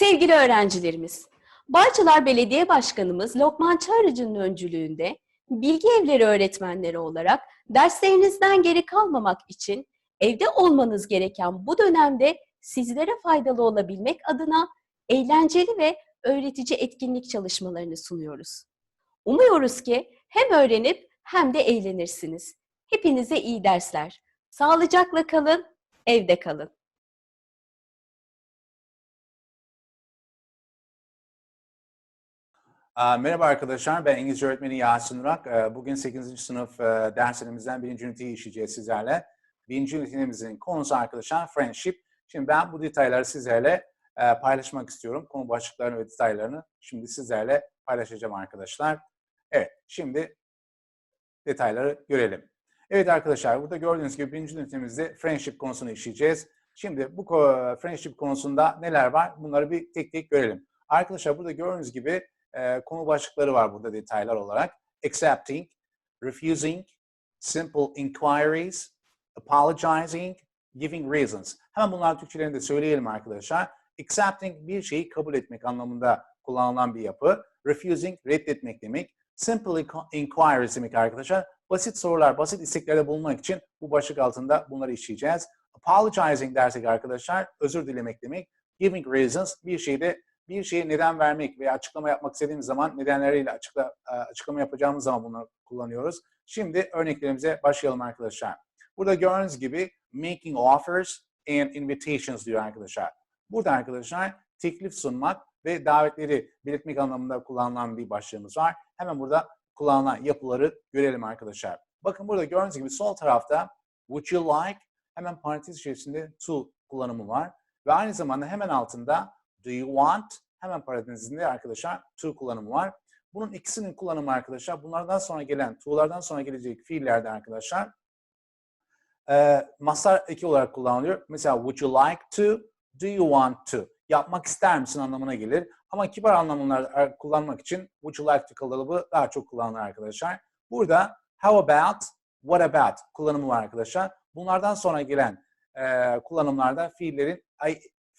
Sevgili öğrencilerimiz, Bağcılar Belediye Başkanımız Lokman Çağrıcı'nın öncülüğünde bilgi evleri öğretmenleri olarak derslerinizden geri kalmamak için evde olmanız gereken bu dönemde sizlere faydalı olabilmek adına eğlenceli ve öğretici etkinlik çalışmalarını sunuyoruz. Umuyoruz ki hem öğrenip hem de eğlenirsiniz. Hepinize iyi dersler. Sağlıcakla kalın, evde kalın. Merhaba arkadaşlar, ben İngilizce öğretmeni Yasin Urak. Ee, Bugün 8. sınıf e, derslerimizden birinci üniteyi işleyeceğiz sizlerle. Birinci ünitemizin konusu arkadaşlar friendship. Şimdi ben bu detayları sizlerle e, paylaşmak istiyorum. Konu başlıklarını ve detaylarını şimdi sizlerle paylaşacağım arkadaşlar. Evet, şimdi detayları görelim. Evet arkadaşlar, burada gördüğünüz gibi birinci ünitemizde friendship konusunu işleyeceğiz. Şimdi bu friendship konusunda neler var? Bunları bir tek tek görelim. Arkadaşlar burada gördüğünüz gibi e, konu başlıkları var burada detaylar olarak. Accepting, refusing, simple inquiries, apologizing, giving reasons. Hemen bunların Türkçelerini de söyleyelim arkadaşlar. Accepting bir şeyi kabul etmek anlamında kullanılan bir yapı. Refusing reddetmek demek. Simple inqu- inquiries demek arkadaşlar. Basit sorular, basit isteklerde bulunmak için bu başlık altında bunları işleyeceğiz. Apologizing dersek arkadaşlar özür dilemek demek. Giving reasons bir şeyde bir şeye neden vermek veya açıklama yapmak istediğimiz zaman nedenleriyle açıkla, e, açıklama yapacağımız zaman bunları kullanıyoruz. Şimdi örneklerimize başlayalım arkadaşlar. Burada gördüğünüz gibi making offers and invitations diyor arkadaşlar. Burada arkadaşlar teklif sunmak ve davetleri belirtmek anlamında kullanılan bir başlığımız var. Hemen burada kullanılan yapıları görelim arkadaşlar. Bakın burada gördüğünüz gibi sol tarafta would you like hemen parantez içerisinde to kullanımı var. Ve aynı zamanda hemen altında Do you want? Hemen parantezinde arkadaşlar to kullanımı var. Bunun ikisinin kullanımı arkadaşlar bunlardan sonra gelen, to'lardan sonra gelecek fiillerde arkadaşlar e, mastar eki olarak kullanılıyor. Mesela would you like to? Do you want to? Yapmak ister misin anlamına gelir. Ama kibar anlamında kullanmak için would you like to kalıbı daha çok kullanılır arkadaşlar. Burada how about, what about kullanımı var arkadaşlar. Bunlardan sonra gelen e, kullanımlarda fiillerin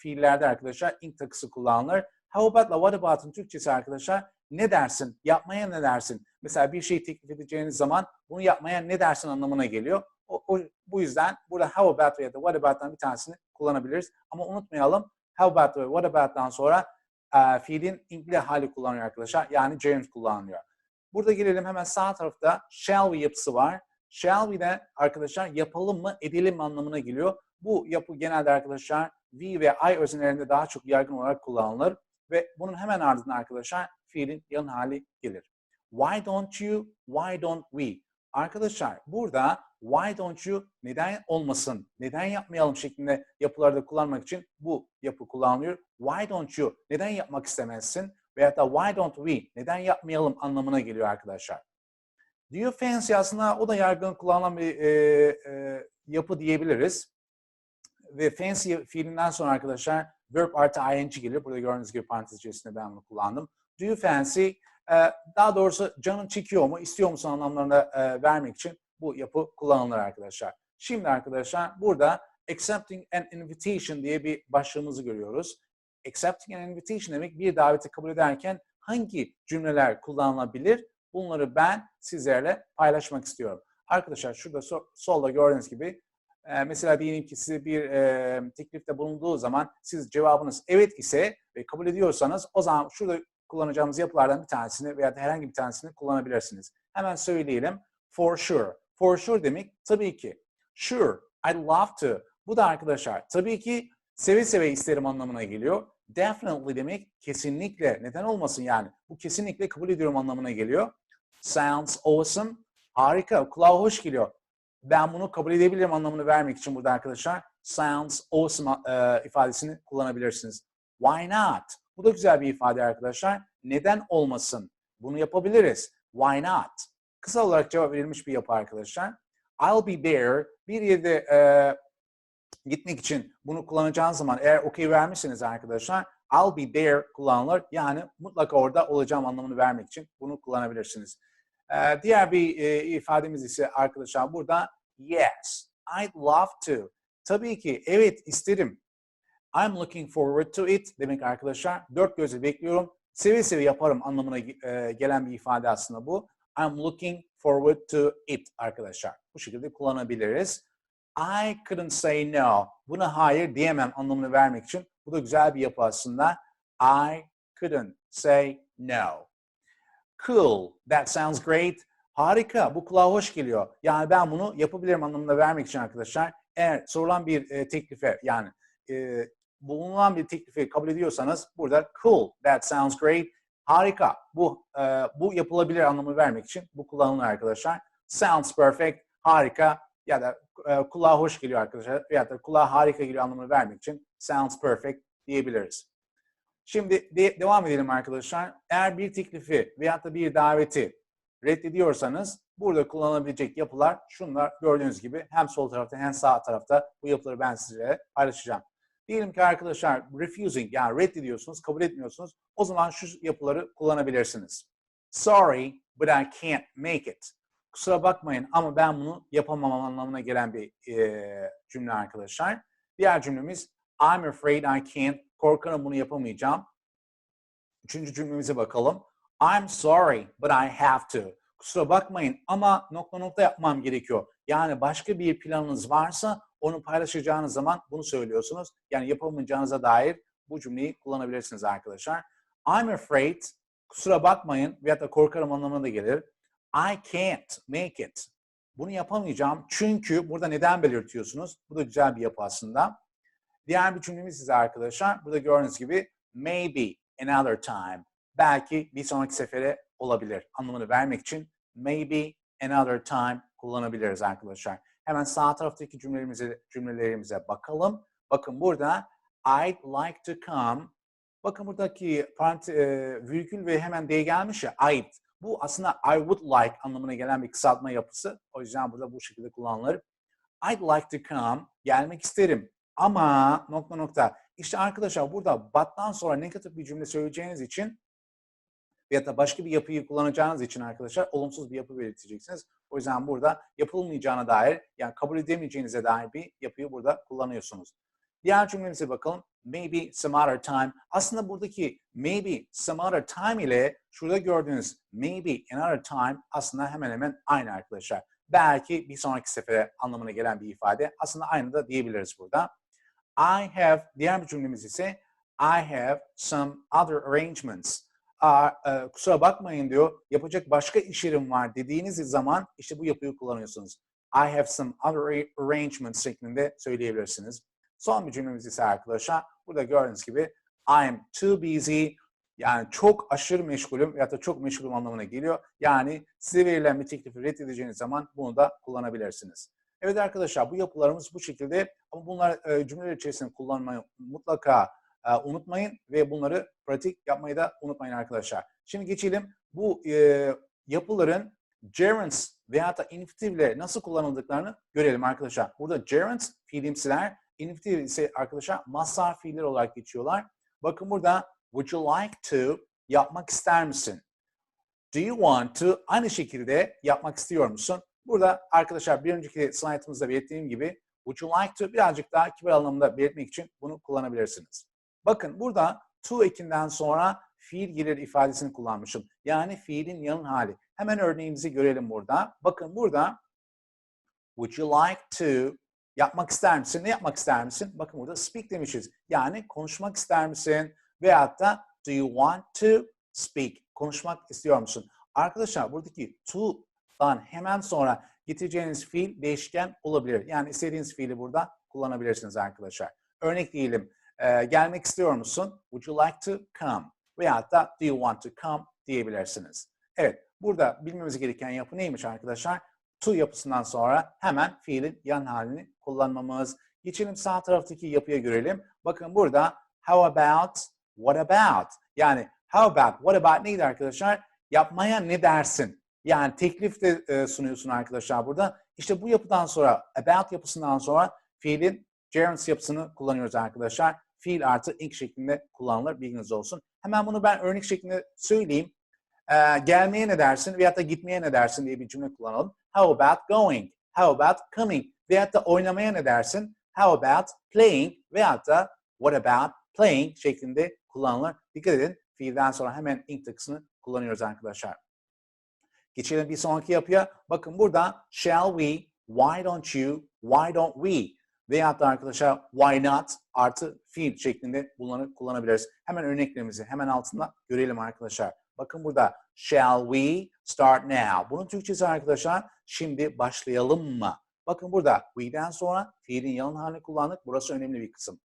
fiillerde arkadaşlar ing takısı kullanılır. How about'la what about'ın Türkçesi arkadaşlar ne dersin, yapmaya ne dersin? Mesela bir şey teklif edeceğiniz zaman bunu yapmaya ne dersin anlamına geliyor. O, o, bu yüzden burada how about ya da what about'tan bir tanesini kullanabiliriz. Ama unutmayalım how about ve what about'tan sonra e, fiilin ingli hali kullanıyor arkadaşlar. Yani gerund kullanılıyor. Burada gelelim hemen sağ tarafta shall we yapısı var. Shall we de arkadaşlar yapalım mı, edelim mi anlamına geliyor. Bu yapı genelde arkadaşlar we ve I öznlerinde daha çok yaygın olarak kullanılır. Ve bunun hemen ardından arkadaşlar fiilin yan hali gelir. Why don't you, why don't we? Arkadaşlar burada why don't you neden olmasın, neden yapmayalım şeklinde yapılarda kullanmak için bu yapı kullanılıyor. Why don't you, neden yapmak istemezsin? Veyahut da why don't we, neden yapmayalım anlamına geliyor arkadaşlar. Do you fancy aslında o da yaygın kullanılan bir e, e, yapı diyebiliriz. Ve fancy fiilinden sonra arkadaşlar verb artı ing gelir. Burada gördüğünüz gibi parantez içerisinde ben bunu kullandım. Do you fancy? e, daha doğrusu canın çekiyor mu, istiyor musun anlamlarında e, vermek için bu yapı kullanılır arkadaşlar. Şimdi arkadaşlar burada accepting an invitation diye bir başlığımızı görüyoruz. Accepting an invitation demek bir daveti kabul ederken hangi cümleler kullanılabilir? Bunları ben sizlerle paylaşmak istiyorum. Arkadaşlar şurada so- solda gördüğünüz gibi e, mesela diyelim ki size bir e, teklifte bulunduğu zaman siz cevabınız evet ise ve kabul ediyorsanız o zaman şurada kullanacağımız yapılardan bir tanesini veya da herhangi bir tanesini kullanabilirsiniz. Hemen söyleyelim. For sure. For sure demek tabii ki. Sure, I'd love to. Bu da arkadaşlar tabii ki seve seve isterim anlamına geliyor. Definitely demek kesinlikle, neden olmasın yani. Bu kesinlikle kabul ediyorum anlamına geliyor. Sounds awesome. Harika, kulağa hoş geliyor. Ben bunu kabul edebilirim anlamını vermek için burada arkadaşlar sounds awesome e, ifadesini kullanabilirsiniz. Why not? Bu da güzel bir ifade arkadaşlar. Neden olmasın? Bunu yapabiliriz. Why not? Kısa olarak cevap verilmiş bir yapı arkadaşlar. I'll be there. Bir yerde e, gitmek için bunu kullanacağınız zaman eğer okey vermişseniz arkadaşlar I'll be there kullanılır. Yani mutlaka orada olacağım anlamını vermek için bunu kullanabilirsiniz. Ee, diğer bir e, ifademiz ise arkadaşlar burada yes, I'd love to. Tabii ki evet isterim. I'm looking forward to it demek arkadaşlar. Dört gözle bekliyorum. Seve seve yaparım anlamına e, gelen bir ifade aslında bu. I'm looking forward to it arkadaşlar. Bu şekilde kullanabiliriz. I couldn't say no. Buna hayır diyemem anlamını vermek için. Bu da güzel bir yapı aslında. I couldn't say no. Cool. That sounds great. Harika. Bu kulağa hoş geliyor. Yani ben bunu yapabilirim anlamında vermek için arkadaşlar. Eğer sorulan bir e, teklife yani e, bulunan bir teklifi kabul ediyorsanız burada cool. That sounds great. Harika. Bu e, bu yapılabilir anlamı vermek için bu kullanılır arkadaşlar. Sounds perfect. Harika ya da e, kulağa hoş geliyor arkadaşlar ya da kulağa harika geliyor anlamını vermek için sounds perfect diyebiliriz. Şimdi de- devam edelim arkadaşlar. Eğer bir teklifi veyahut da bir daveti reddediyorsanız burada kullanılabilecek yapılar şunlar gördüğünüz gibi hem sol tarafta hem sağ tarafta bu yapıları ben size paylaşacağım. Diyelim ki arkadaşlar refusing yani reddediyorsunuz, kabul etmiyorsunuz. O zaman şu yapıları kullanabilirsiniz. Sorry, but I can't make it. Kusura bakmayın ama ben bunu yapamam anlamına gelen bir e, cümle arkadaşlar. Diğer cümlemiz I'm afraid I can't. Korkarım bunu yapamayacağım. Üçüncü cümlemize bakalım. I'm sorry, but I have to. Kusura bakmayın ama nokta nokta yapmam gerekiyor. Yani başka bir planınız varsa onu paylaşacağınız zaman bunu söylüyorsunuz. Yani yapamayacağınıza dair bu cümleyi kullanabilirsiniz arkadaşlar. I'm afraid, kusura bakmayın veyahut da korkarım anlamına da gelir. I can't make it. Bunu yapamayacağım çünkü burada neden belirtiyorsunuz? Bu da güzel bir yapı aslında. Diğer bir cümlemiz size arkadaşlar. Burada gördüğünüz gibi maybe another time. Belki bir sonraki sefere olabilir. Anlamını vermek için maybe another time kullanabiliriz arkadaşlar. Hemen sağ taraftaki cümlelerimize, cümlelerimize bakalım. Bakın burada I'd like to come. Bakın buradaki parant, e, virgül ve hemen D gelmiş ya I'd. Bu aslında I would like anlamına gelen bir kısaltma yapısı. O yüzden burada bu şekilde kullanılır. I'd like to come. Gelmek isterim. Ama nokta nokta. İşte arkadaşlar burada but'tan sonra negatif bir cümle söyleyeceğiniz için veya da başka bir yapıyı kullanacağınız için arkadaşlar olumsuz bir yapı belirteceksiniz. O yüzden burada yapılmayacağına dair yani kabul edemeyeceğinize dair bir yapıyı burada kullanıyorsunuz. Diğer cümlemize bakalım. Maybe some other time. Aslında buradaki maybe some other time ile şurada gördüğünüz maybe another time aslında hemen hemen aynı arkadaşlar. Belki bir sonraki sefere anlamına gelen bir ifade. Aslında aynı da diyebiliriz burada. I have, diğer bir cümlemiz ise I have some other arrangements. Aa, e, kusura bakmayın diyor, yapacak başka işlerim var dediğiniz zaman işte bu yapıyı kullanıyorsunuz. I have some other arrangements şeklinde söyleyebilirsiniz. Son bir cümlemiz ise arkadaşlar, burada gördüğünüz gibi I am too busy, yani çok aşırı meşgulüm ya da çok meşgulüm anlamına geliyor. Yani size verilen bir teklifi reddedeceğiniz zaman bunu da kullanabilirsiniz. Evet arkadaşlar bu yapılarımız bu şekilde ama bunlar e, cümleler içerisinde kullanmayı mutlaka e, unutmayın ve bunları pratik yapmayı da unutmayın arkadaşlar. Şimdi geçelim bu e, yapıların gerunds veya da infinitifle nasıl kullanıldıklarını görelim arkadaşlar. Burada gerunds fiilimsiler, infinitif ise arkadaşlar mazhar fiiller olarak geçiyorlar. Bakın burada would you like to yapmak ister misin? Do you want to aynı şekilde yapmak istiyor musun? Burada arkadaşlar bir önceki slaytımızda belirttiğim gibi would you like to birazcık daha kibar anlamda belirtmek için bunu kullanabilirsiniz. Bakın burada to ekinden sonra fiil gelir ifadesini kullanmışım. Yani fiilin yanın hali. Hemen örneğimizi görelim burada. Bakın burada would you like to yapmak ister misin? Ne yapmak ister misin? Bakın burada speak demişiz. Yani konuşmak ister misin? Veyahut da do you want to speak? Konuşmak istiyor musun? Arkadaşlar buradaki to'dan hemen sonra getireceğiniz fiil değişken olabilir. Yani istediğiniz fiili burada kullanabilirsiniz arkadaşlar. Örnek diyelim. e, gelmek istiyor musun? Would you like to come? Veyahut da do you want to come diyebilirsiniz. Evet, burada bilmemiz gereken yapı neymiş arkadaşlar? To yapısından sonra hemen fiilin yan halini kullanmamız. Geçelim sağ taraftaki yapıya görelim. Bakın burada how about, what about? Yani how about, what about neydi arkadaşlar? Yapmaya ne dersin? Yani teklif de e, sunuyorsun arkadaşlar burada. İşte bu yapıdan sonra, about yapısından sonra fiilin gerunds yapısını kullanıyoruz arkadaşlar. Fiil artı ing şeklinde kullanılır. Bilginiz olsun. Hemen bunu ben örnek şeklinde söyleyeyim. Ee, gelmeye ne dersin veyahut da gitmeye ne dersin diye bir cümle kullanalım. How about going? How about coming? Veyahut da oynamaya ne dersin? How about playing? Veyahut da What about playing şeklinde kullanılır. Dikkat edin fiilden sonra hemen ing takısını kullanıyoruz arkadaşlar. Geçelim bir sonraki yapıya. Bakın burada shall we, why don't you, why don't we veyahut da arkadaşlar why not artı fiil şeklinde bunları kullanabiliriz. Hemen örneklerimizi hemen altında görelim arkadaşlar. Bakın burada shall we start now. Bunun Türkçesi arkadaşlar şimdi başlayalım mı? Bakın burada we'den sonra fiilin yalın halini kullandık. Burası önemli bir kısım.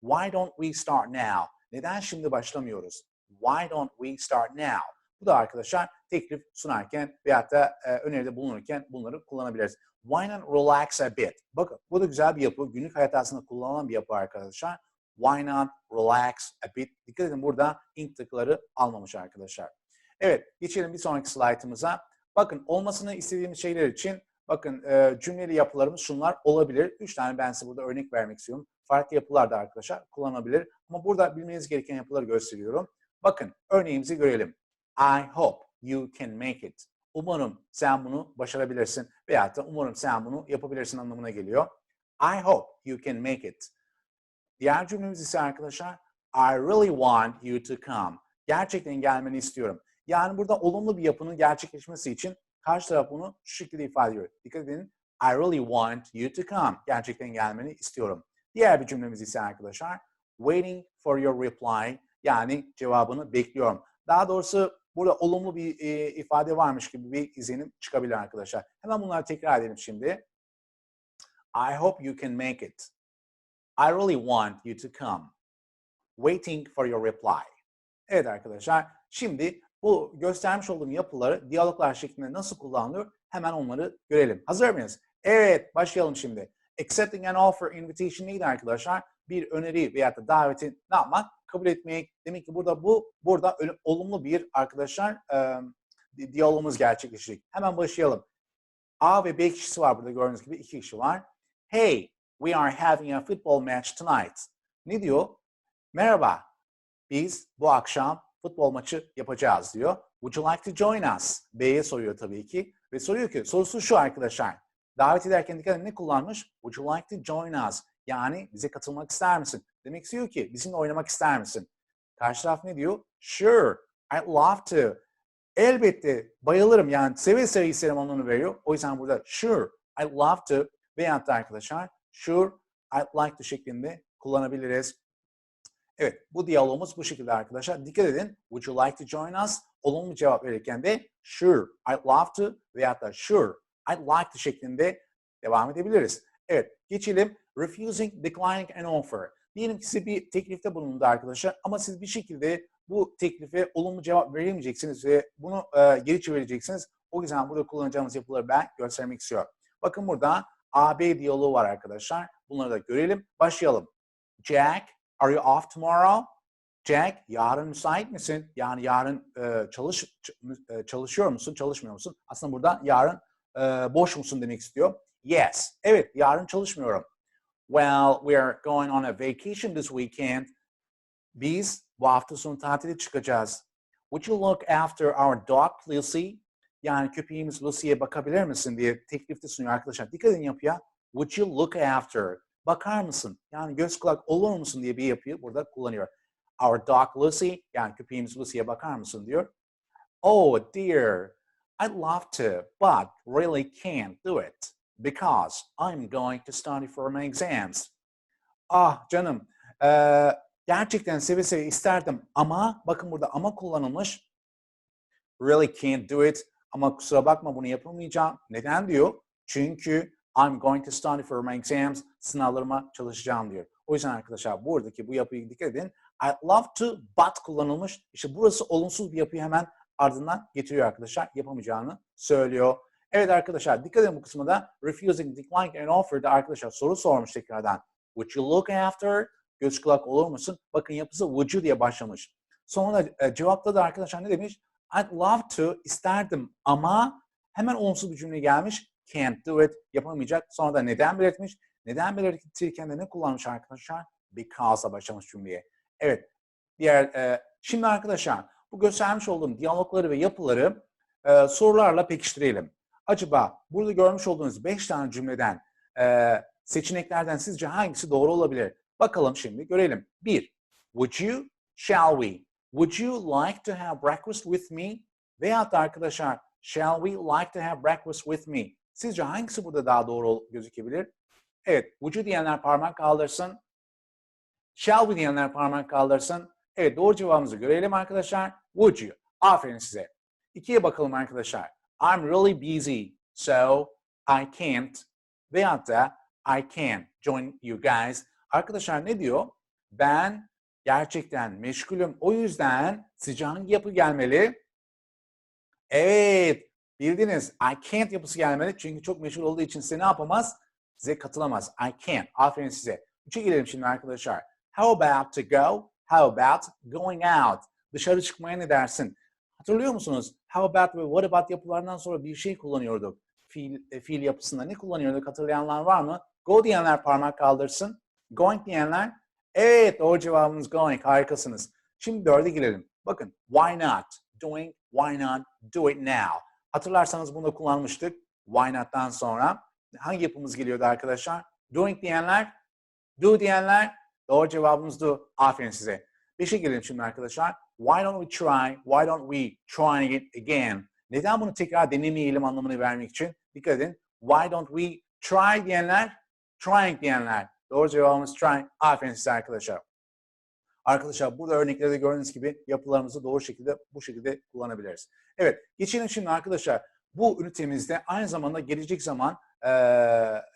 Why don't we start now? Neden şimdi başlamıyoruz? Why don't we start now? Bu da arkadaşlar teklif sunarken veyahut da e, öneride bulunurken bunları kullanabiliriz. Why not relax a bit? Bakın bu da güzel bir yapı. Günlük hayat aslında kullanılan bir yapı arkadaşlar. Why not relax a bit? Dikkat edin burada ink tıkları almamış arkadaşlar. Evet geçelim bir sonraki slaytımıza. Bakın olmasını istediğimiz şeyler için bakın e, cümleli yapılarımız şunlar olabilir. Üç tane ben size burada örnek vermek istiyorum. Farklı yapılar da arkadaşlar kullanabilir. Ama burada bilmeniz gereken yapıları gösteriyorum. Bakın örneğimizi görelim. I hope you can make it. Umarım sen bunu başarabilirsin veyahut da umarım sen bunu yapabilirsin anlamına geliyor. I hope you can make it. Diğer cümlemiz ise arkadaşlar I really want you to come. Gerçekten gelmeni istiyorum. Yani burada olumlu bir yapının gerçekleşmesi için karşı taraf bunu şu şekilde ifade ediyor. Dikkat edin. I really want you to come. Gerçekten gelmeni istiyorum. Diğer bir cümlemiz ise arkadaşlar waiting for your reply. Yani cevabını bekliyorum. Daha doğrusu burada olumlu bir e, ifade varmış gibi bir izlenim çıkabilir arkadaşlar. Hemen bunları tekrar edelim şimdi. I hope you can make it. I really want you to come. Waiting for your reply. Evet arkadaşlar, şimdi bu göstermiş olduğum yapıları diyaloglar şeklinde nasıl kullanılıyor hemen onları görelim. Hazır mıyız? Evet, başlayalım şimdi. Accepting an offer invitation neydi arkadaşlar? Bir öneri veya da daveti ne yapmak? Kabul etmek. Demek ki burada bu burada olumlu bir arkadaşlar e, di- diyalogumuz gerçekleşecek. Hemen başlayalım. A ve B kişisi var burada gördüğünüz gibi iki kişi var. Hey, we are having a football match tonight. Ne diyor? Merhaba, biz bu akşam futbol maçı yapacağız diyor. Would you like to join us? B'ye soruyor tabii ki. Ve soruyor ki, sorusu şu arkadaşlar. Davet ederken dikkat edin ne kullanmış? Would you like to join us? Yani bize katılmak ister misin? Demek istiyor ki bizimle oynamak ister misin? Karşı taraf ne diyor? Sure, I'd love to. Elbette bayılırım yani seve seve isterim anlamını veriyor. O yüzden burada sure, I'd love to veyahut da arkadaşlar sure, I'd like to şeklinde kullanabiliriz. Evet, bu diyalogumuz bu şekilde arkadaşlar. Dikkat edin. Would you like to join us? Olumlu cevap verirken de sure, I'd love to veyahut da sure, I'd like to şeklinde devam edebiliriz. Evet, geçelim. Refusing, declining an offer. Diyelim ki size bir teklifte bulundu arkadaşlar ama siz bir şekilde bu teklife olumlu cevap veremeyeceksiniz ve bunu e, geri çevireceksiniz. O yüzden burada kullanacağımız yapıları ben göstermek istiyorum. Bakın burada AB diyaloğu var arkadaşlar. Bunları da görelim. Başlayalım. Jack, are you off tomorrow? Jack, yarın müsait misin? Yani yarın e, çalış e, çalışıyor musun, çalışmıyor musun? Aslında burada yarın e, boş musun demek istiyor. Yes, evet yarın çalışmıyorum. Well, we are going on a vacation this weekend. Biz bu hafta sonu tatile çıkacağız. Would you look after our dog, Lucy? Yani köpeğimiz Lucy'ye bakabilir misin diye teklifte sunuyor arkadaşlar. Dikkat edin yapıya. Would you look after? Bakar mısın? Yani göz kulak olur musun diye bir yapıyı burada kullanıyor. Our dog Lucy, yani köpeğimiz Lucy'ye bakar mısın diyor. Oh dear, I'd love to, but really can't do it because I'm going to study for my exams. Ah canım, eee, gerçekten seve seve isterdim ama bakın burada ama kullanılmış. Really can't do it ama kusura bakma bunu yapamayacağım. Neden diyor? Çünkü I'm going to study for my exams. Sınavlarıma çalışacağım diyor. O yüzden arkadaşlar buradaki bu yapıyı dikkat edin. I'd love to but kullanılmış. İşte burası olumsuz bir yapıyı hemen ardından getiriyor arkadaşlar. Yapamayacağını söylüyor. Evet arkadaşlar dikkat edin bu kısmında. Refusing, declining and offer'da arkadaşlar soru sormuş tekrardan. Would you look after? Göz kulak olur musun? Bakın yapısı would you diye başlamış. Sonra e, cevapta da arkadaşlar ne demiş? I'd love to, isterdim ama hemen olumsuz bir cümle gelmiş. Can't do it, yapamayacak. Sonra da neden belirtmiş. Neden belirtirken de ne kullanmış arkadaşlar? Because'a başlamış cümleye. Evet, diğer e, şimdi arkadaşlar bu göstermiş olduğum diyalogları ve yapıları e, sorularla pekiştirelim. Acaba burada görmüş olduğunuz 5 tane cümleden e, seçeneklerden sizce hangisi doğru olabilir? Bakalım şimdi görelim. Bir, would you, shall we? Would you like to have breakfast with me? Veyahut da arkadaşlar, shall we like to have breakfast with me? Sizce hangisi burada daha doğru gözükebilir? Evet, would you diyenler parmak kaldırsın. Shall we diyenler parmak kaldırsın. Evet, doğru cevabımızı görelim arkadaşlar. Would you? Aferin size. İkiye bakalım arkadaşlar. I'm really busy, so I can't. Veyahut da I can join you guys. Arkadaşlar ne diyor? Ben gerçekten meşgulüm. O yüzden sizce hangi yapı gelmeli? Evet, bildiniz. I can't yapısı gelmeli. Çünkü çok meşgul olduğu için size ne yapamaz? Size katılamaz. I can't. Aferin size. Üçe gelelim şimdi arkadaşlar. How about to go? How about going out? Dışarı çıkmaya ne dersin? Hatırlıyor musunuz? How about ve what about yapılarından sonra bir şey kullanıyorduk. Fiil, e, fiil yapısında ne kullanıyorduk? Hatırlayanlar var mı? Go diyenler parmak kaldırsın. Going diyenler. Evet doğru cevabımız going. Harikasınız. Şimdi dörde girelim. Bakın why not? Doing, why not? Do it now. Hatırlarsanız bunu da kullanmıştık. Why not'tan sonra. Hangi yapımız geliyordu arkadaşlar? Doing diyenler, do diyenler. Doğru cevabımız do. Aferin size. Beşe gelelim şimdi arkadaşlar. Why don't we try? Why don't we try it again? Neden bunu tekrar denemeyelim anlamını vermek için? Dikkat edin. Why don't we try diyenler, trying diyenler. Doğru cevabımız try. Aferin size arkadaşlar. Arkadaşlar burada örneklerde gördüğünüz gibi yapılarımızı doğru şekilde bu şekilde kullanabiliriz. Evet geçelim şimdi arkadaşlar. Bu ünitemizde aynı zamanda gelecek zaman e,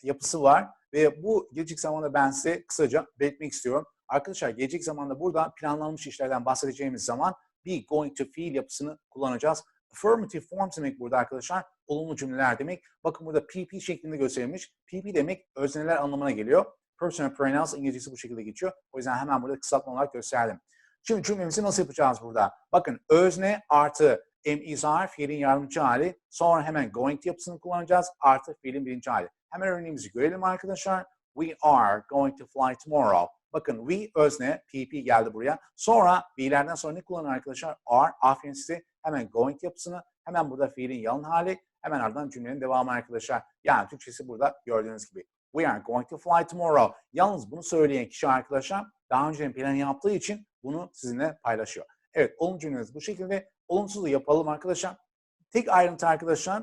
yapısı var ve bu gelecek zamanda ben size kısaca belirtmek istiyorum. Arkadaşlar gelecek zamanda burada planlanmış işlerden bahsedeceğimiz zaman be going to fiil yapısını kullanacağız. Affirmative forms demek burada arkadaşlar olumlu cümleler demek. Bakın burada PP şeklinde gösterilmiş. PP demek özneler anlamına geliyor. Personal pronouns İngilizcesi bu şekilde geçiyor. O yüzden hemen burada kısaltma olarak gösterdim. Şimdi cümlemizi nasıl yapacağız burada? Bakın özne artı am is are fiilin yardımcı hali. Sonra hemen going to yapısını kullanacağız. Artı fiilin birinci hali. Hemen örneğimizi görelim arkadaşlar. We are going to fly tomorrow. Bakın we özne, pp geldi buraya. Sonra fiillerden sonra ne kullanır arkadaşlar? Are, aferin. Hemen going yapısını, hemen burada fiilin yalın hali, hemen ardından cümlenin devamı arkadaşlar. Yani Türkçesi burada gördüğünüz gibi. We are going to fly tomorrow. Yalnız bunu söyleyen kişi arkadaşlar daha önce plan yaptığı için bunu sizinle paylaşıyor. Evet, olumlu cümlemiz bu şekilde. Olumsuzu yapalım arkadaşlar. Tek ayrıntı arkadaşlar,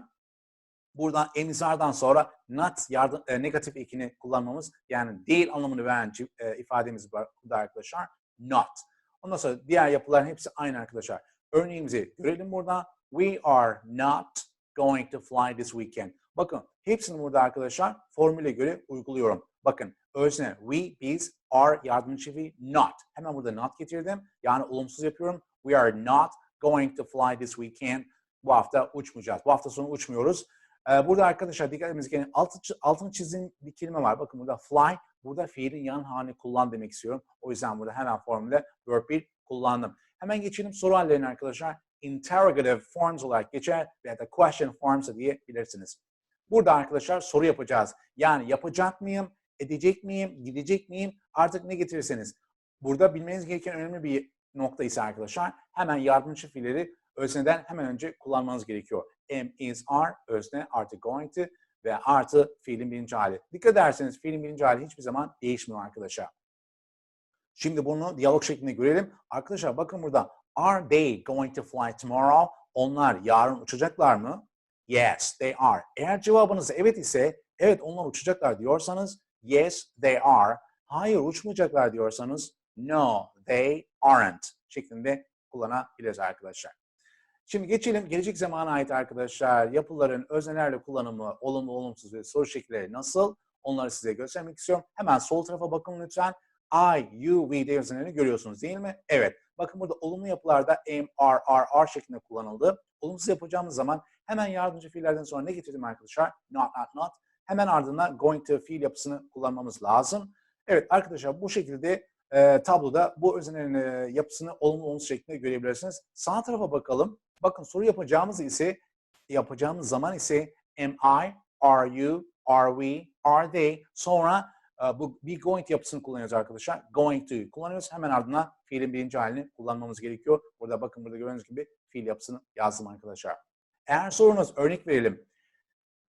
buradan emizardan sonra not yardım, e, negatif ekini kullanmamız yani değil anlamını veren e, ifademiz burada arkadaşlar. Not. Ondan sonra diğer yapıların hepsi aynı arkadaşlar. Örneğimizi görelim burada. We are not going to fly this weekend. Bakın hepsini burada arkadaşlar formüle göre uyguluyorum. Bakın özne we, biz, are yardımcı fiil, not. Hemen burada not getirdim. Yani olumsuz yapıyorum. We are not going to fly this weekend. Bu hafta uçmayacağız. Bu hafta sonu uçmuyoruz. Ee, burada arkadaşlar dikkat etmeniz gereken altı, altını çizdiğim bir kelime var. Bakın burada fly. Burada fiilin yan halini kullan demek istiyorum. O yüzden burada hemen formülde verb 1 kullandım. Hemen geçelim soru hallerine arkadaşlar. Interrogative forms olarak geçer veya da question forms da diyebilirsiniz. Burada arkadaşlar soru yapacağız. Yani yapacak mıyım, edecek miyim, gidecek miyim artık ne getirirseniz. Burada bilmeniz gereken önemli bir nokta ise arkadaşlar hemen yardımcı fiilleri özneden hemen önce kullanmanız gerekiyor. Am, is, are, özne artı going to ve artı fiilin birinci hali. Dikkat ederseniz fiilin birinci hali hiçbir zaman değişmiyor arkadaşlar. Şimdi bunu diyalog şeklinde görelim. Arkadaşlar bakın burada. Are they going to fly tomorrow? Onlar yarın uçacaklar mı? Yes, they are. Eğer cevabınız evet ise, evet onlar uçacaklar diyorsanız, yes, they are. Hayır uçmayacaklar diyorsanız, no, they aren't şeklinde kullanabiliriz arkadaşlar. Şimdi geçelim gelecek zamana ait arkadaşlar. Yapıların öznelerle kullanımı, olumlu, olumsuz ve soru şekilleri nasıl? Onları size göstermek istiyorum. Hemen sol tarafa bakın lütfen. I, you, we de öznelerini görüyorsunuz değil mi? Evet. Bakın burada olumlu yapılarda am, are, are, are şeklinde kullanıldı. Olumsuz yapacağımız zaman hemen yardımcı fiillerden sonra ne getirdim arkadaşlar? Not, not, not. Hemen ardından going to fiil yapısını kullanmamız lazım. Evet arkadaşlar bu şekilde e, tabloda bu öznelerin e, yapısını olumlu olumsuz şeklinde görebilirsiniz. Sağ tarafa bakalım. Bakın soru yapacağımız ise yapacağımız zaman ise am I, are you, are we, are they sonra e, bu be going to yapısını kullanıyoruz arkadaşlar. Going to kullanıyoruz. Hemen ardından fiilin birinci halini kullanmamız gerekiyor. Burada bakın burada gördüğünüz gibi fiil yapısını yazdım arkadaşlar. Eğer sorunuz örnek verelim.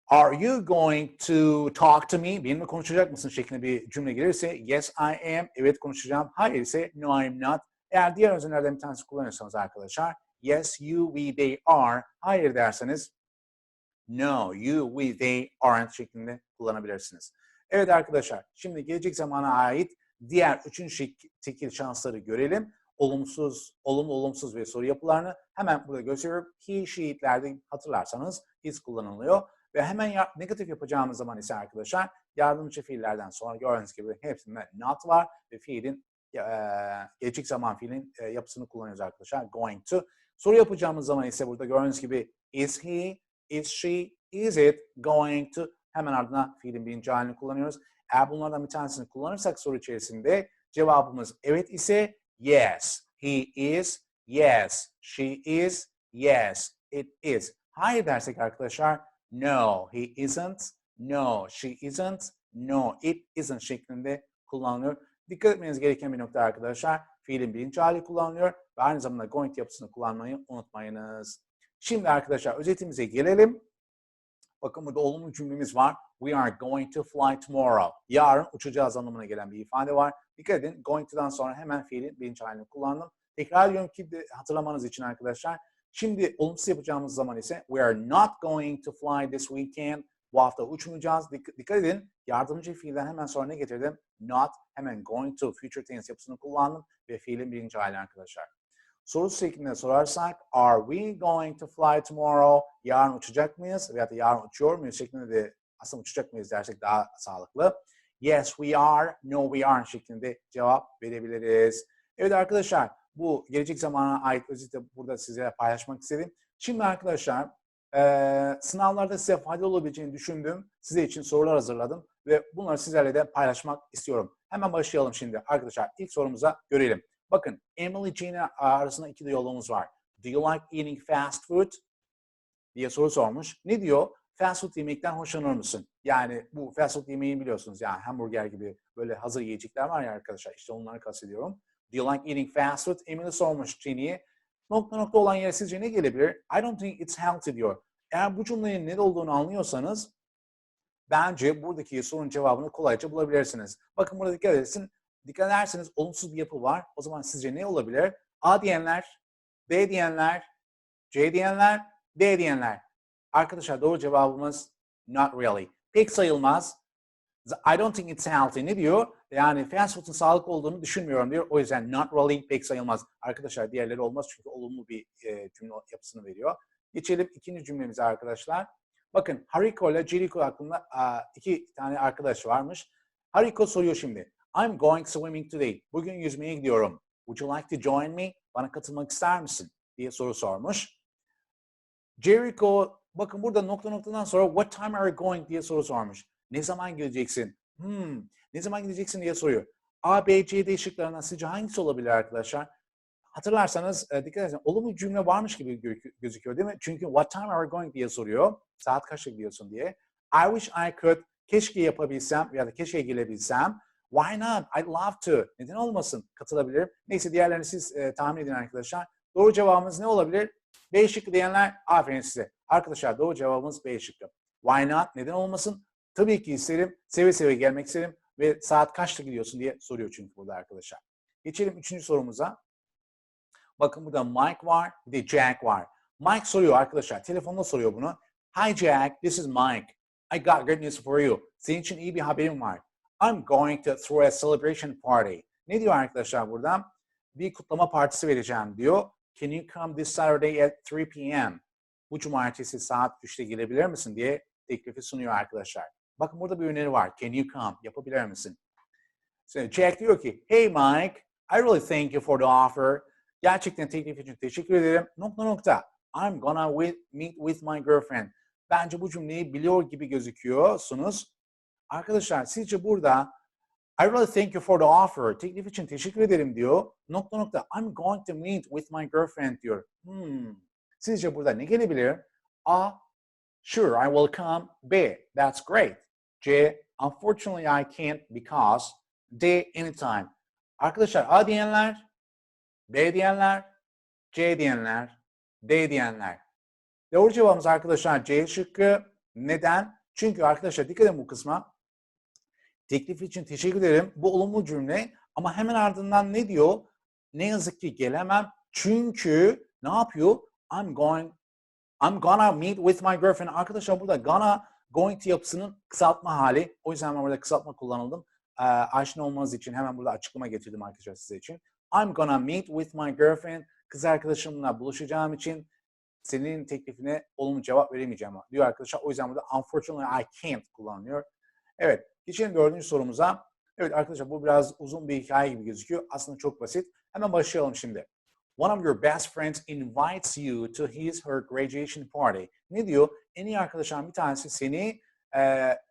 Are you going to talk to me? Benimle konuşacak mısın şeklinde bir cümle gelirse yes I am. Evet konuşacağım. Hayır ise no I'm not. Eğer diğer öznellerden bir tanesi kullanıyorsanız arkadaşlar yes you we they are. Hayır derseniz no you we they aren't şeklinde kullanabilirsiniz. Evet arkadaşlar şimdi gelecek zamana ait diğer üçüncü şek- tekil şansları görelim. Olumsuz, olumlu, olumsuz ve soru yapılarını hemen burada gösteriyorum. He, she'lerde hatırlarsanız is kullanılıyor. Ve hemen ya- negatif yapacağımız zaman ise arkadaşlar yardımcı fiillerden sonra gördüğünüz gibi hepsinde not var ve fiilin e, gelecek zaman fiilin e, yapısını kullanıyoruz arkadaşlar. Going to. Soru yapacağımız zaman ise burada gördüğünüz gibi is he, is she, is it going to hemen ardına fiilin birinci halini kullanıyoruz. Eğer bunlardan bir tanesini kullanırsak soru içerisinde cevabımız evet ise yes, he is, yes, she is, yes, it is. Hayır dersek arkadaşlar no, he isn't, no, she isn't, no, it isn't şeklinde kullanılıyor. Dikkat etmeniz gereken bir nokta arkadaşlar. Fiilin birinci hali kullanılıyor ve aynı zamanda going to yapısını kullanmayı unutmayınız. Şimdi arkadaşlar özetimize gelelim. Bakın burada olumlu cümlemiz var. We are going to fly tomorrow. Yarın uçacağız anlamına gelen bir ifade var. Dikkat edin going to'dan sonra hemen fiilin birinci halini kullandım. Tekrar ediyorum ki hatırlamanız için arkadaşlar. Şimdi olumsuz yapacağımız zaman ise we are not going to fly this weekend. Bu hafta uçmayacağız. Dik- dikkat edin yardımcı fiilden hemen sonra ne getirdim? Not, hemen going to, future tense yapısını kullandım ve fiilin birinci hali arkadaşlar. Soru şeklinde sorarsak, are we going to fly tomorrow? Yarın uçacak mıyız? Veyahut da yarın uçuyor muyuz? Şeklinde de aslında uçacak mıyız dersek daha sağlıklı. Yes, we are. No, we aren't şeklinde cevap verebiliriz. Evet arkadaşlar, bu gelecek zamana ait özeti burada size paylaşmak istedim. Şimdi arkadaşlar, eee, sınavlarda size faydalı olabileceğini düşündüğüm size için sorular hazırladım ve bunları sizlerle de paylaşmak istiyorum. Hemen başlayalım şimdi arkadaşlar. İlk sorumuza görelim. Bakın Emily Jean'e arasında iki de yolumuz var. Do you like eating fast food? diye soru sormuş. Ne diyor? Fast food yemekten hoşlanır mısın? Yani bu fast food yemeği biliyorsunuz yani hamburger gibi böyle hazır yiyecekler var ya arkadaşlar işte onları kastediyorum. Do you like eating fast food? Emily sormuş Jeannie'ye. Nokta nokta olan yere sizce ne gelebilir? I don't think it's healthy diyor. Eğer bu cümlenin ne olduğunu anlıyorsanız bence buradaki sorunun cevabını kolayca bulabilirsiniz. Bakın burada dikkat etsin. Dikkat ederseniz olumsuz bir yapı var. O zaman sizce ne olabilir? A diyenler, B diyenler, C diyenler, D diyenler. Arkadaşlar doğru cevabımız not really. Pek sayılmaz. I don't think it's healthy. Ne diyor? Yani fast food'un sağlıklı olduğunu düşünmüyorum diyor. O yüzden not really pek sayılmaz. Arkadaşlar diğerleri olmaz çünkü olumlu bir e, cümle yapısını veriyor. Geçelim ikinci cümlemize arkadaşlar. Bakın Hariko ile Jericho hakkında a, iki tane arkadaş varmış. Hariko soruyor şimdi. I'm going swimming today. Bugün yüzmeye gidiyorum. Would you like to join me? Bana katılmak ister misin? diye soru sormuş. Jericho bakın burada nokta noktadan sonra what time are you going diye soru sormuş. Ne zaman gideceksin? Hmm, ne zaman gideceksin diye soruyor. A, B, C, D şıklarından sizce hangisi olabilir arkadaşlar? Hatırlarsanız e, dikkat edin olumlu cümle varmış gibi gö- gözüküyor değil mi? Çünkü what time are you going diye soruyor. Saat kaçta gidiyorsun diye. I wish I could. Keşke yapabilsem ya da keşke gelebilsem. Why not? I'd love to. Neden olmasın? Katılabilirim. Neyse diğerlerini siz e, tahmin edin arkadaşlar. Doğru cevabımız ne olabilir? B şıkkı diyenler aferin size. Arkadaşlar doğru cevabımız B şıkkı. Why not? Neden olmasın? Tabii ki isterim. Seve seve gelmek isterim. Ve saat kaçta gidiyorsun diye soruyor çünkü burada arkadaşlar. Geçelim üçüncü sorumuza. Bakın burada Mike var, bir de Jack var. Mike soruyor arkadaşlar. Telefonda soruyor bunu. Hi Jack, this is Mike. I got good news for you. Senin için iyi bir haberim var. I'm going to throw a celebration party. Ne diyor arkadaşlar burada? Bir kutlama partisi vereceğim diyor. Can you come this Saturday at 3 p.m.? Bu cumartesi saat 3'te gelebilir misin diye teklifi sunuyor arkadaşlar. Bakın burada bir öneri var. Can you come? Yapabilir misin? So Jack diyor ki, Hey Mike, I really thank you for the offer. Gerçekten teklif için teşekkür ederim. Nokta nokta. I'm gonna with, meet with my girlfriend. Bence bu cümleyi biliyor gibi gözüküyorsunuz. Arkadaşlar sizce burada I really thank you for the offer. Teklif için teşekkür ederim diyor. Nokta nokta. I'm going to meet with my girlfriend diyor. Hmm. Sizce burada ne gelebilir? A. Sure, I will come. B. That's great. C. Unfortunately, I can't because. D. Anytime. Arkadaşlar A diyenler, B diyenler, C diyenler, D diyenler. Doğru cevabımız arkadaşlar C şıkkı. Neden? Çünkü arkadaşlar dikkat edin bu kısma. Teklif için teşekkür ederim. Bu olumlu cümle ama hemen ardından ne diyor? Ne yazık ki gelemem. Çünkü ne yapıyor? I'm going I'm gonna meet with my girlfriend. Arkadaşlar burada gonna going to yapısının kısaltma hali. O yüzden ben burada kısaltma kullanıldım. Ee, aşina olmanız için hemen burada açıklama getirdim arkadaşlar size için. I'm gonna meet with my girlfriend. Kız arkadaşımla buluşacağım için senin teklifine olumlu cevap veremeyeceğim diyor arkadaşlar. O yüzden burada unfortunately I can't kullanılıyor. Evet, geçelim dördüncü sorumuza. Evet arkadaşlar bu biraz uzun bir hikaye gibi gözüküyor. Aslında çok basit. Hemen başlayalım şimdi. One of your best friends invites you to his her graduation party. Ne diyor? En iyi arkadaşların bir tanesi seni eee,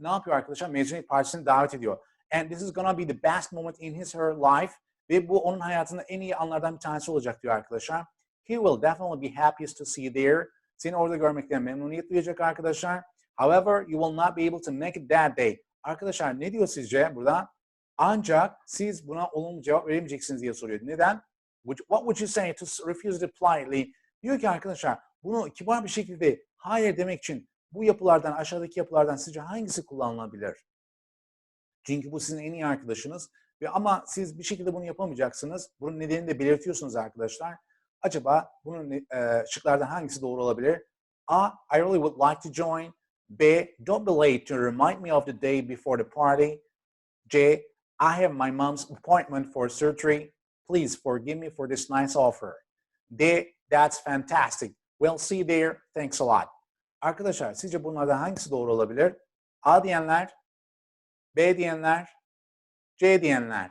ne yapıyor arkadaşlar? Mezuniyet partisine davet ediyor. And this is gonna be the best moment in his her life. Ve bu onun hayatında en iyi anlardan bir tanesi olacak diyor arkadaşlar. He will definitely be happiest to see you there. Seni orada görmekten memnuniyet duyacak arkadaşlar. However, you will not be able to make it that day. Arkadaşlar ne diyor sizce burada? Ancak siz buna olumlu cevap veremeyeceksiniz diye soruyor. Neden? What would you say to refuse it politely? Diyor ki arkadaşlar bunu kibar bir şekilde hayır demek için bu yapılardan aşağıdaki yapılardan sizce hangisi kullanılabilir? Çünkü bu sizin en iyi arkadaşınız ve ama siz bir şekilde bunu yapamayacaksınız. Bunun nedenini de belirtiyorsunuz arkadaşlar. Acaba bunun e, şıklardan hangisi doğru olabilir? A. I really would like to join. B. Don't be late to remind me of the day before the party. C. I have my mom's appointment for surgery. Please forgive me for this nice offer. D. That's fantastic. We'll see you there. Thanks a lot. Arkadaşlar sizce bunlardan hangisi doğru olabilir? A diyenler, B diyenler, C diyenler,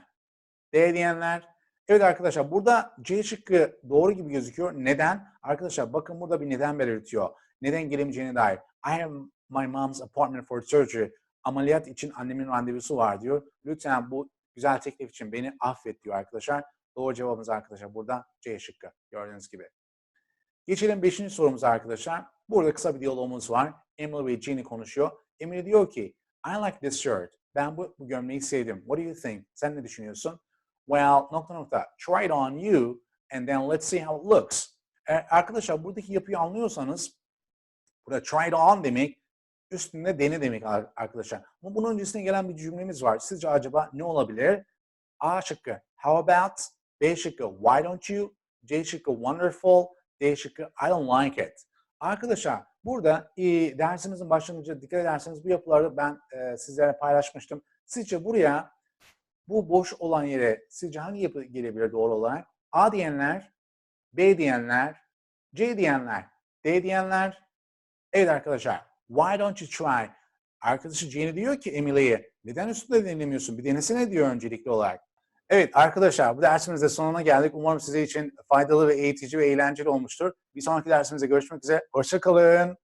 D diyenler. Evet arkadaşlar burada C şıkkı doğru gibi gözüküyor. Neden? Arkadaşlar bakın burada bir neden belirtiyor. Neden gelemeyeceğine dair. I have my mom's appointment for surgery. Ameliyat için annemin randevusu var diyor. Lütfen bu güzel teklif için beni affet diyor arkadaşlar. Doğru cevabımız arkadaşlar burada C şıkkı gördüğünüz gibi. Geçelim 5. sorumuza arkadaşlar. Burada kısa bir diyalogumuz var. Emily ve Jenny konuşuyor. Emily diyor ki, I like this shirt. Ben bu, bu gömleği sevdim. What do you think? Sen ne düşünüyorsun? Well, nokta nokta. Try it on you and then let's see how it looks. E, arkadaşlar buradaki yapıyı anlıyorsanız burada try it on demek üstünde dene demek ar- arkadaşlar. Ama bunun öncesine gelen bir cümlemiz var. Sizce acaba ne olabilir? A şıkkı how about? B şıkkı why don't you? C şıkkı wonderful. D şıkkı I don't like it. Arkadaşlar burada e, dersimizin başlangıcında dikkat ederseniz bu yapıları ben e, sizlere paylaşmıştım. Sizce buraya bu boş olan yere sizce hangi yapı gelebilir doğru olarak? A diyenler, B diyenler, C diyenler, D diyenler. Evet arkadaşlar, why don't you try? Arkadaşı Jenny diyor ki Emily'ye, neden üstünde denemiyorsun? Bir denesene diyor öncelikli olarak. Evet arkadaşlar, bu dersimizde sonuna geldik. Umarım size için faydalı ve eğitici ve eğlenceli olmuştur. Bir sonraki dersimizde görüşmek üzere. Hoşçakalın.